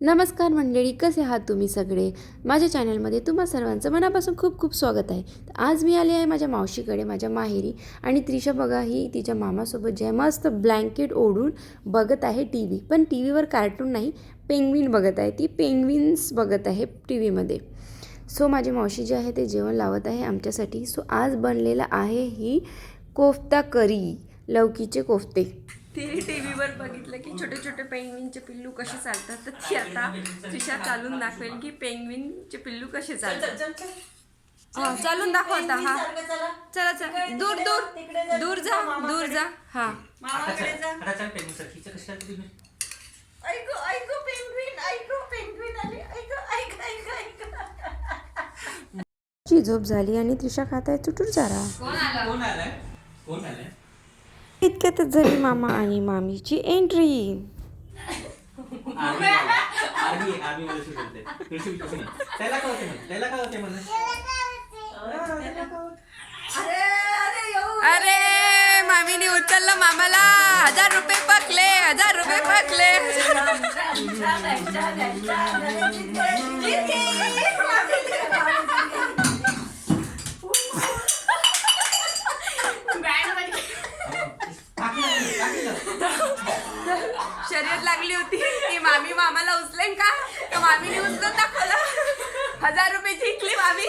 नमस्कार मंडळी कसे आहात तुम्ही सगळे? माझ्या चॅनलमध्ये तुम्हा सर्वांचं मनापासून खूप खूप स्वागत आहे. तर आज मी आले आहे माझ्या मावशीकडे माझ्या माहेरी. आणि त्रिशा बघा ही तिच्या मामासोबत जे आहे मस्त ब्लँकेट ओढून बघत आहे टी व्ही पण टी व्हीवर कार्टून नाही पेंग्विन बघत आहे. ती पेंग्विन्स बघत आहे टी व्हीमध्ये सो माझी मावशी जे आहे ते जेवण लावत आहे आमच्यासाठी. सो आज बनलेलं आहे ही कोफ्ता करी लवकीचे कोफ्ते. ती टी व्हीवर बघितलं की छोटे छोटे पेंग्विनचे पिल्लू कसे चालतात तर ती आता त्रिशा चालून दाखवेल की पेंग्विनचे पिल्लू कसे चालतात. हा चालून दाखव आता हा. चला. चला दूर दूर. दूर जा दूर जा. हा. मामाकडे जा. आता चल पेन सर कशी चालते तुम्ही? ऐकू ऐकू पेंग्विन ऐकू पेंग्विन आले. ऐकू ऐक ऐक ऐक. झोप झाली आणि त्रिशा खात आहे चुटूर चारा कोण आलाय? कोण आलाय? इतक्यातच झाली मामा आणि मामीची एंट्री अरे मामीने उचललं मामाला हजार रुपये पकले हजार रुपये पकले लागली होती. की मामी मामाला उचलेन का? तर मामीने उचलून दाखवलं हजार रुपये जिंकली मामी.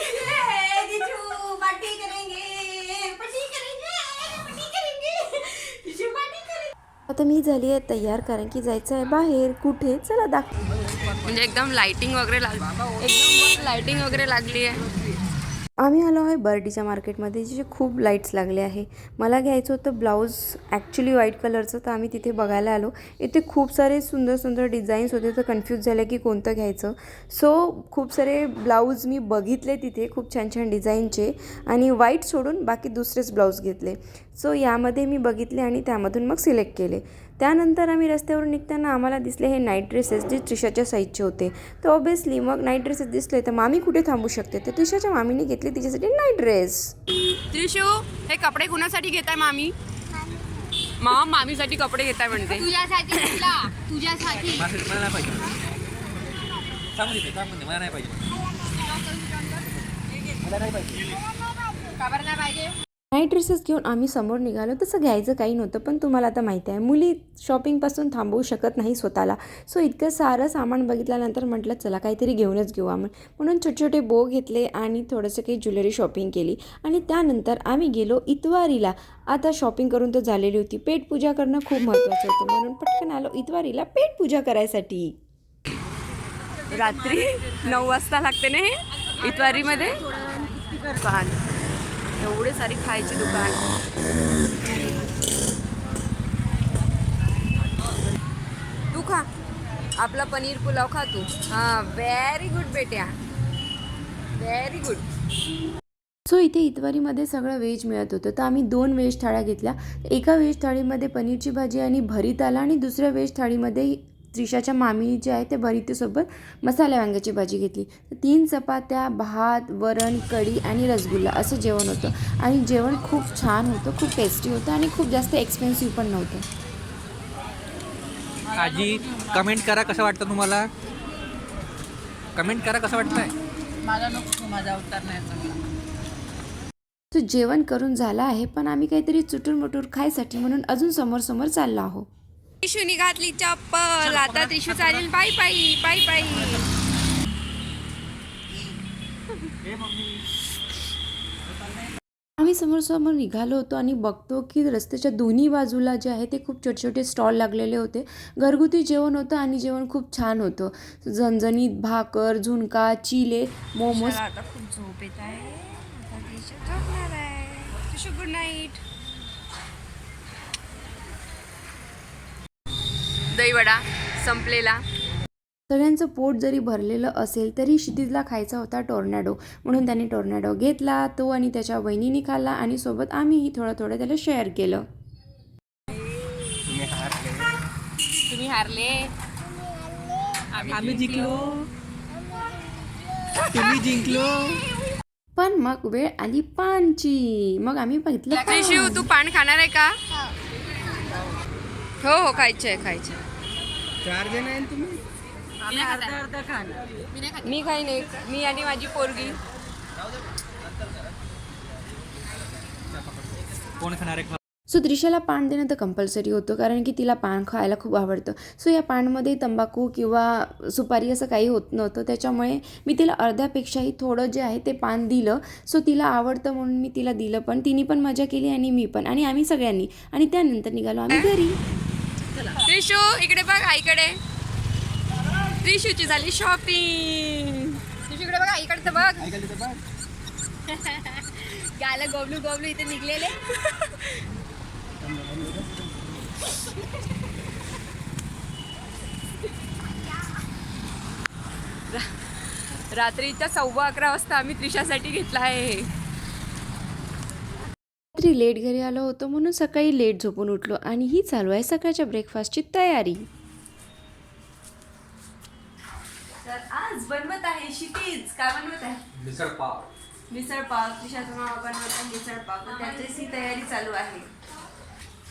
आता मी झाली आहे तयार कारण की जायचं आहे बाहेर. कुठे? चला दाख म्हणजे एकदम लाइटिंग वगैरे लाग एकदम लाइटिंग वगैरे लागली आहे. आम्ही आलो आहे बर्डीच्या मार्केटमध्ये जिथे खूप लाईट्स लागले आहे. मला घ्यायचं होतं ब्लाऊज ॲक्च्युली व्हाईट कलरचं तर आम्ही तिथे बघायला आलो. इथे खूप सारे सुंदर सुंदर डिझाईन्स होते तर कन्फ्यूज झालं की कोणतं घ्यायचं. सो खूप सारे ब्लाऊज मी बघितले तिथे खूप छान छान डिझाईनचे आणि व्हाईट सोडून बाकी दुसरेच ब्लाऊज घेतले. सो यामध्ये मी बघितले आणि त्यामधून मग सिलेक्ट केले. त्यानंतर आम्ही रस्त्यावरून निघताना आम्हाला दिसले हे नाईट ड्रेसेस जे त्रिशाच्या साईजचे होते. तर ऑब्विसली मग नाईट ड्रेसेस दिसले तर मामी कुठे थांबू शकते? तर त्रिशाच्या मामीने घेतले तिच्यासाठी नाईट ड्रेस त्रिशू हे कपडे कुणासाठी घेत आहे मामी? मामा मामीसाठी कपडे घेत आहे म्हणते. तुझ्यासाठी तुला मला पाहिजे. मला नाही पाहिजे. मला नाही पाहिजे? नाईट ड्रेसेस घेऊन आम्ही समोर निघालो. तसं घ्यायचं काही नव्हतं पण तुम्हाला आता माहिती आहे. मुली शॉपिंगपासून थांबवू शकत नाही स्वतःला. सो इतकं सारं सामान बघितल्यानंतर म्हटलं चला काहीतरी घेऊनच घेऊ आम्ही. म्हणून छोटे छोटे बो घेतले आणि थोडंसं काही ज्वेलरी शॉपिंग केली. आणि त्यानंतर आम्ही गेलो इतवारीला. आता शॉपिंग करून तर झालेली होती. पेट पूजा करणं खूप महत्त्वाचं होतं म्हणून पटकन आलो इतवारीला पेट पूजा करायसाठी. रात्री नऊ वाजता लागते ना हे? इतवारीमध्ये? एवढे सारी खायची दुकान. तू खा. आपला पनीर पुलाव खा तू. हां व्हेरी गुड बेट्या. व्हेरी गुड सो इथे इतवारीमध्ये सगळं व्हेज मिळत होतं. तर आम्ही दोन व्हेज थाळ्या घेतल्या. एका व्हेज थाळीमध्ये पनीरची भाजी आणि भरीत आला आणि दुसऱ्या व्हेज थाळीमध्ये त्रिशाच्या मामी जे आहे ते भरीतेसोबत मसाल्या वांग्याची भाजी घेतली. तर तीन चपात्या भात वरण कढी आणि रसगुल्ला असं जेवण होतं. आणि जेवण खूप छान होतं खूप टेस्टी होतं आणि खूप जास्त एक्सपेन्सिव्ह पण नव्हतं. आजी कमेंट करा कसं वाटतं तुम्हाला? कमेंट करा कसं वाटतंय? माझा नको माझा अवतार नाही चांगला तर जेवण करून झालं आहे पण आम्ही काहीतरी चुटूर मुटूर खायसाठी म्हणून अजून समोर समोर चाललो आहो त्रिशूनी घातली चप्पल. आता त्रिशू चालेल. पायी पायी पायी पायी आम्ही समोर समोर निघालो होतो आणि बघतो की रस्त्याच्या दोन्ही बाजूला जे आहे ते खूप छोटे छोटे स्टॉल लागलेले होते. घरगुती जेवण होतं आणि जेवण खूप छान होतं. झणझणीत भाकर झुणका चिले मोमोज. आता खूप झोप येत आहे. आता त्रिशू झोपणार आहे. त्रिशू गुड नाईट दहीवडा संपलेला. सगळ्यांचं पोट जरी भरलेलं असेल तरी क्षितिजला खायचा होता टोर्नॅडो. म्हणून त्याने टोर्नॅडो घेतला तो आणि त्याच्या वहिनीने खाल्ला आणि सोबत आम्हीही थोडं थोडं त्याला शेअर केलं. तुम्ही हारले. आम्ही जिंकलो. तुम्ही जिंकलो. पण मग वेळ आली पानची. मग आम्ही बघितलं तू पान खाणार आहे का? हो हो खायचं आहे खायचं चार जण आहे तुम्ही? मी काही नाही. मी आणि माझी पोरगी. कोण खाणार आहे? सो त्रिशाला पान देणं तर कंपल्सरी होतं कारण की तिला पान खायला खूप आवडतं. सो या पानमध्ये तंबाखू किंवा सुपारी असं काही होत नव्हतं. त्याच्यामुळे मी तिला अर्ध्यापेक्षाही थोडं जे आहे ते पान दिलं. सो तिला आवडतं म्हणून मी तिला दिलं पण. तिने पण मजा केली आणि मी पण. आणि आम्ही सगळ्यांनी. आणि त्यानंतर निघालो आम्ही घरी. त्रिशू इकडे बघ आईकडे. त्रिशूची झाली शॉपिंग तुझ्याकडे बघा इकडचं बघ. गाला गोबलू गोबलू इथे निघलेले. रात्रीच्या सव्वा अकरा वाजता आम्ही त्रिशासाठी घेतला आहे. रात्री लेट घरी आलो होतो म्हणून सकाळी लेट झोपून उठलो आणि ही चालू आहे सकाळच्या ब्रेकफास्टची तयारी. तर आज बनवत आहे काय बनवत आहे? मिसळ पाव. मिसळ पाव. त्रिशाचा मामा बनवत आहे मिसळ पाव. तर तयारी चालू आहे.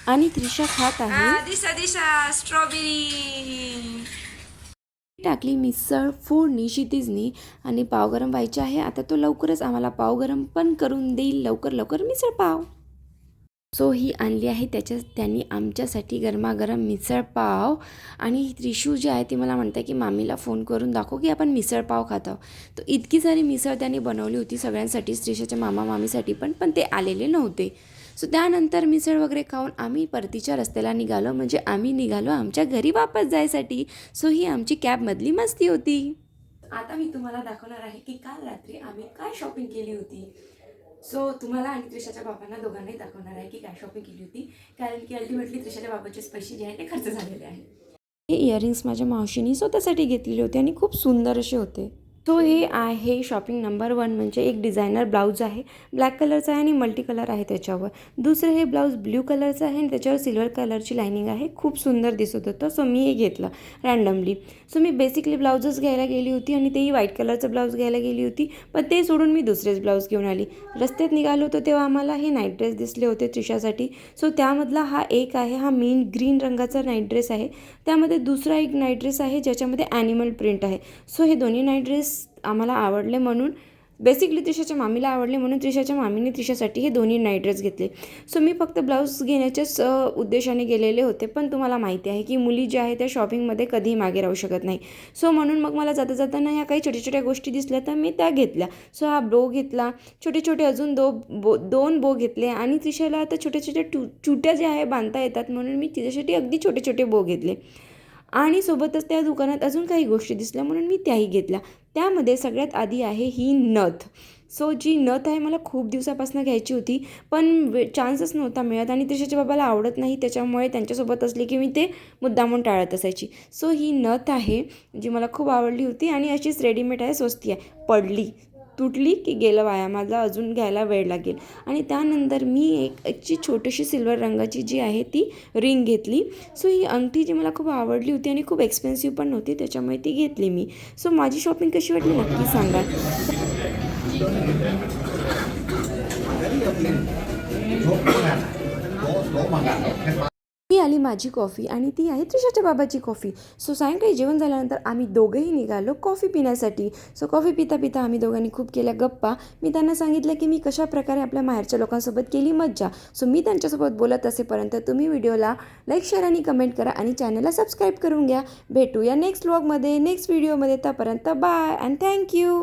आणि त्रिशा खात आहे. हा, दिशा दिशा स्ट्रॉबेरी टाकली मिसळ फोडणी क्षितिजनी आणि पाव गरम व्हायचे आहे. आता तो लवकरच आम्हाला पाव गरम पण करून देईल. लवकर लवकर मिसळ पाव. सो ही आणली आहे त्याच्या त्यांनी आमच्यासाठी गरमागरम मिसळ पाव आणि त्रिशू जे आहे ती मला म्हणते की मामीला फोन करून दाखव की आपण मिसळपाव खात आहोत. तर इतकी सारी मिसळ त्यांनी बनवली होती सगळ्यांसाठी त्रिशाच्या मामा मामीसाठी पण पण ते आलेले नव्हते. सो त्यानंतर मिसळ वगैरे खाऊन आम्ही परतीच्या रस्त्याला निघालो म्हणजे आम्ही निघालो आमच्या घरी वापस जायसाठी. सो ही आमची कॅबमधली मस्ती होती. आता मी तुम्हाला दाखवणार आहे की काल रात्री आम्ही काय शॉपिंग केली होती. सो तुम्हाला आणि त्रिशाच्या बाबांना दोघांनाही दाखवणार आहे की काय शॉपिंग केली होती. कारण की अल्टिमेटली त्रिशाच्या बाबाचे पैसे जे आहे ते खर्च झालेले आहे हे इयरिंग्स माझ्या मावशीनी स्वतःसाठी घेतलेले होते आणि खूप सुंदर असे होते. तो हे आहे शॉपिंग नंबर वन म्हणजे एक डिझायनर ब्लाऊज आहे. ब्लॅक कलरचा आहे आणि मल्टी कलर आहे त्याच्यावर. दुसरं हे ब्लाऊज ब्ल्यू कलरचं आहे आणि त्याच्यावर सिल्वर कलरची लायनिंग आहे. खूप सुंदर दिसत होतं. सो मी हे घेतलं रँडमली सो मी बेसिकली ब्लाऊजच घ्यायला गेली होती आणि तेही व्हाईट कलरचं ब्लाऊज घ्यायला गेली होती. पण ते सोडून मी दुसरेच ब्लाऊज घेऊन आली. रस्त्यात निघालो होतो तेव्हा आम्हाला हे नाईट ड्रेस दिसले होते त्रिशासाठी. सो त्यामधला हा एक आहे. हा मेन ग्रीन रंगाचा नाईट ड्रेस आहे. त्यामध्ये दुसरा एक नाईट ड्रेस आहे ज्याच्यामध्ये ॲनिमल प्रिंट आहे. सो हे दोन्ही नाईट ड्रेस आम्हाला आवडले म्हणून बेसिकली त्रिशाच्या मामीला आवडले म्हणून त्रिशाच्या मामीने त्रिशासाठी हे दोन्ही नाईट ड्रेस घेतले. सो मी फक्त ब्लाऊज घेण्याच्याच उद्देशाने गेलेले होते पण तुम्हाला माहिती आहे की मुली ज्या आहेत त्या शॉपिंगमध्ये कधीही मागे राहू शकत नाही. सो म्हणून मग मला जाता जाताना ह्या काही छोट्या छोट्या गोष्टी दिसल्या तर मी त्या घेतल्या. सो हा बो घेतला. छोटे छोटे अजून दो बो दोन बो घेतले आणि त्रिशाला आता छोट्या छोट्या टू चुट्या ज्या आहे बांधता येतात म्हणून मी तिच्यासाठी अगदी छोटे छोटे बो घेतले. आणि सोबतच त्या दुकानात अजून काही गोष्टी दिसल्या म्हणून मी त्याही घेतल्या. त्यामध्ये सगळ्यात आधी आहे ही नथ. सो जी नथ आहे मला खूप दिवसापासून घ्यायची होती पण वे चान्सच नव्हता मिळत आणि त्रिशाच्या बाबाला आवडत नाही त्याच्यामुळे त्यांच्यासोबत असले की मी ते मुद्दामून टाळत असायची. सो ही नथ आहे जी मला खूप आवडली होती आणि अशीच रेडीमेड आहे स्वस्ती आहे. पडली. तुटली की गेलं वाया? माझा अजून घ्यायला वेळ लागेल. आणि त्यानंतर मी एक एकची छोटीशी सिल्वर रंगाची जी आहे ती रिंग घेतली. सो ही अंगठी जी मला खूप आवडली होती आणि खूप एक्सपेन्सिव्ह पण नव्हती त्याच्यामुळे ती घेतली मी. सो माझी शॉपिंग कशी वाटली नक्की सांगा. आली माझी कॉफी आणि ती आहे त्रिशाच्या बाबाची कॉफी. सो सायंकाळी जेवण झाल्यानंतर आम्ही दोघंही निघालो कॉफी पिण्यासाठी. सो कॉफी पिता पिता आम्ही दोघांनी खूप केल्या गप्पा. मी त्यांना सांगितलं की मी कशा प्रकारे आपल्या माहेरच्या लोकांसोबत केली मज्जा. सो मी त्यांच्यासोबत बोलत असेपर्यंत तुम्ही व्हिडिओला लाईक शेअर आणि कमेंट करा आणि चॅनलला सबस्क्राईब करून घ्या. भेटूया नेक्स्ट व्लॉगमध्ये नेक्स्ट व्हिडिओमध्ये तोपर्यंत बाय अँड थँक्यू